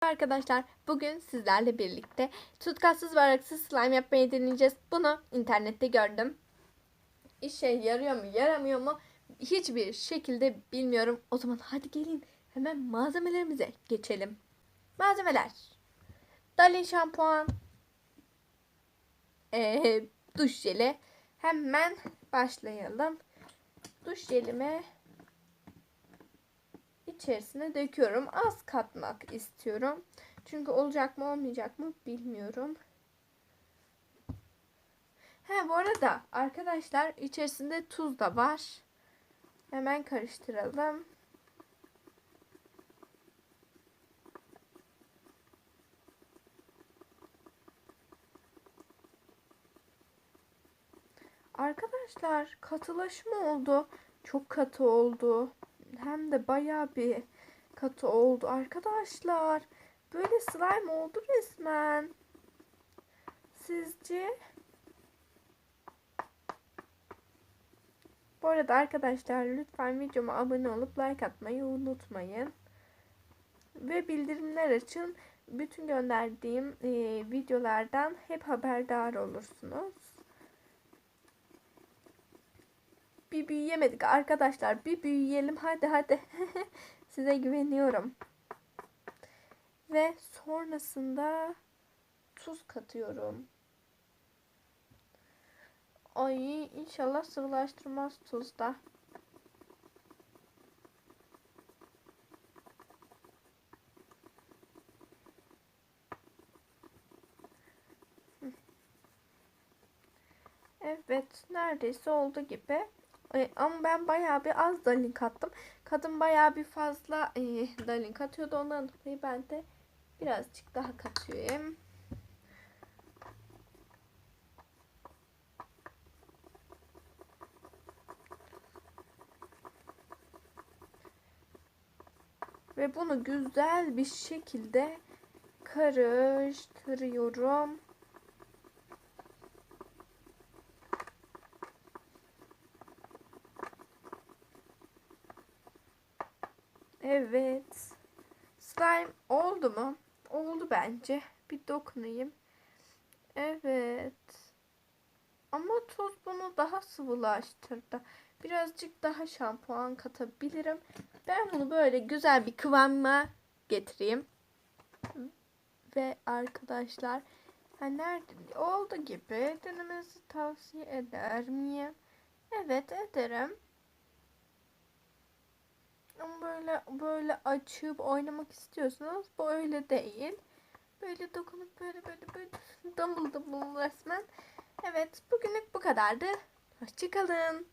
Arkadaşlar bugün sizlerle birlikte tutkatsız varaksız slime yapmayı deneyeceğiz. Bunu internette gördüm. İşe yarıyor mu yaramıyor mu hiçbir şekilde bilmiyorum. O zaman hadi gelin hemen malzemelerimize geçelim. Malzemeler. Dalin şampuan. Ee, duş jeli. Hemen başlayalım. Duş jelime içerisine döküyorum. Az katmak istiyorum. Çünkü olacak mı olmayacak mı bilmiyorum. He bu arada arkadaşlar içerisinde tuz da var. Hemen karıştıralım. Arkadaşlar katılaşma oldu. Çok katı oldu. Hem de bayağı bir katı oldu arkadaşlar. Böyle slime oldu resmen. Sizce? Bu arada arkadaşlar lütfen videoma abone olup like atmayı unutmayın. Ve bildirimler açın. Bütün gönderdiğim e, videolardan hep haberdar olursunuz. Bir büyüyemedik arkadaşlar. Bir büyüyelim. Hadi hadi. Size güveniyorum. Ve sonrasında tuz katıyorum. Ay inşallah sıvılaştırmaz tuzda. Evet neredeyse oldu gibi. E, ama ben bayağı bir az dalin kattım. Kadın bayağı bir fazla e, dalin katıyordu. Ondan dolayı ben de birazcık daha katıyorum. Ve bunu güzel bir şekilde karıştırıyorum. Evet. Slime oldu mu? Oldu bence. Bir dokunayım. Evet. Ama tuz bunu daha sıvılaştırdı. Birazcık daha şampuan katabilirim. Ben bunu böyle güzel bir kıvama getireyim. Ve arkadaşlar ha nerede oldu gibi denemenizi tavsiye eder miyim? Evet ederim. Ama böyle böyle açıp oynamak istiyorsanız bu öyle değil. Böyle dokunup böyle böyle böyle damıl damıl resmen. Evet bugünlük bu kadardı. Hoşçakalın.